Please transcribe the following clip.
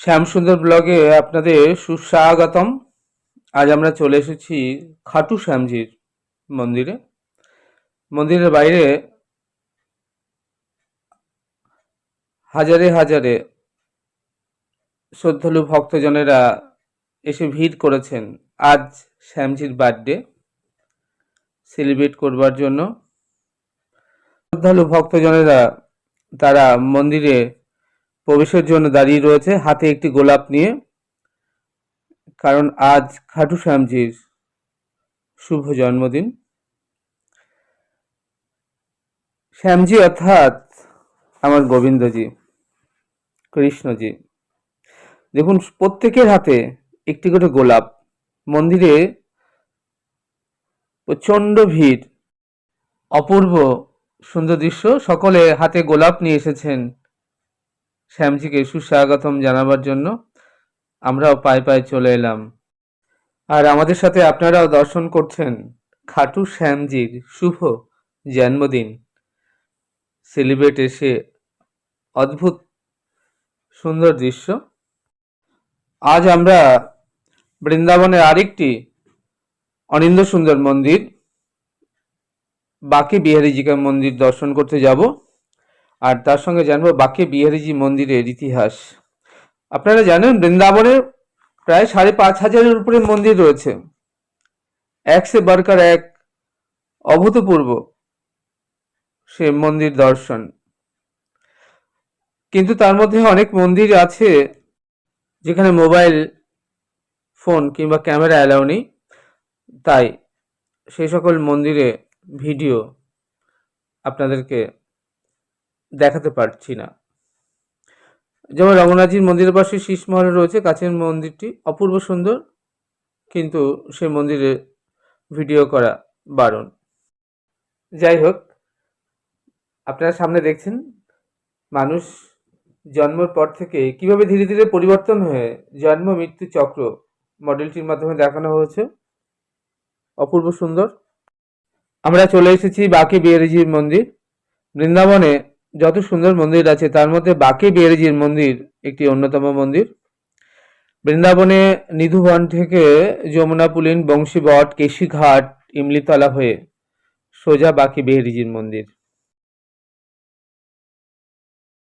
শ্যামসুন্দর ব্লগে আপনাদের সুস্বাগতম। আজ আমরা চলে এসেছি খাটু শ্যামজির মন্দিরে। মন্দিরের বাইরে হাজারে হাজারে শ্রদ্ধালু, ভক্তজনেরা এসে ভিড় করেছেন আজ শ্যামজির বার্থডে, সেলিব্রেট করবার জন্য। শ্রদ্ধালু, ভক্তজনেরা তারা মন্দিরে প্রবেশের জন্য দাঁড়িয়ে রয়েছে, হাতে একটি গোলাপ নিয়ে। কারণ আজ খাটু শ্যামজির শুভ জন্মদিন। শ্যামজি অর্থাৎ আমার গোবিন্দজি, কৃষ্ণজি। দেখুন, প্রত্যেকের হাতে একটি করে গোলাপ। মন্দিরে প্রচণ্ড ভিড়। অপূর্ব সুন্দর দৃশ্য। সকলে হাতে গোলাপ নিয়ে এসেছেন। শ্যামজিকে সুস্বাগতম জানাবার জন্য আমরাও পায়ে পায়ে চলে এলাম। আর আমাদের সাথে আপনারাও দর্শন করছেন খাটু শ্যামজির শুভ জন্মদিন। সেলিব্রেট এসে অদ্ভুত সুন্দর দৃশ্য। আজ আমরা বৃন্দাবনের আরেকটি অনিন্দ সুন্দর মন্দির, বাকি বিহারীজিকে মন্দির দর্শন করতে যাব। আর তার সঙ্গে জানব বাকি বিহারিজি মন্দিরের ইতিহাস। আপনারা জানেন বৃন্দাবনে প্রায় সাড়ে পাঁচ হাজারের উপরে মন্দির রয়েছে। এক সে বারকার এক অভূতপূর্ব সে মন্দির দর্শন। কিন্তু তার মধ্যে অনেক মন্দির আছে যেখানে মোবাইল ফোন কিংবা ক্যামেরা অ্যালাউ নেই। তাই সেই সকল মন্দিরে ভিডিও আপনাদেরকে দেখাতে পারছি না। যেমন রঘুনাথজির মন্দিরের পাশে শীষমহলে রয়েছে, কাছের মন্দিরটি অপূর্ব সুন্দর, কিন্তু সে মন্দিরে ভিডিও করা বারণ। যাই হোক, আপনারা সামনে দেখছেন, মানুষ জন্মের পর থেকে কীভাবে ধীরে ধীরে পরিবর্তন হয়ে জন্ম, মৃত্যু চক্র মডেলটির মাধ্যমে দেখানো হয়েছে, অপূর্ব সুন্দর। আমরা চলে এসেছি বাকি বিহারিজির মন্দির। বৃন্দাবনে যত সুন্দর মন্দির আছে, তার মধ্যে বাকি বিহারিজির মন্দির একটি অন্যতম মন্দির। বৃন্দাবনে নিধুবন থেকে যমুনা পুলিন, বংশীবট, কেশিঘাট, ইমলিতলা হয়ে সোজা বাকি বিহারিজির মন্দির।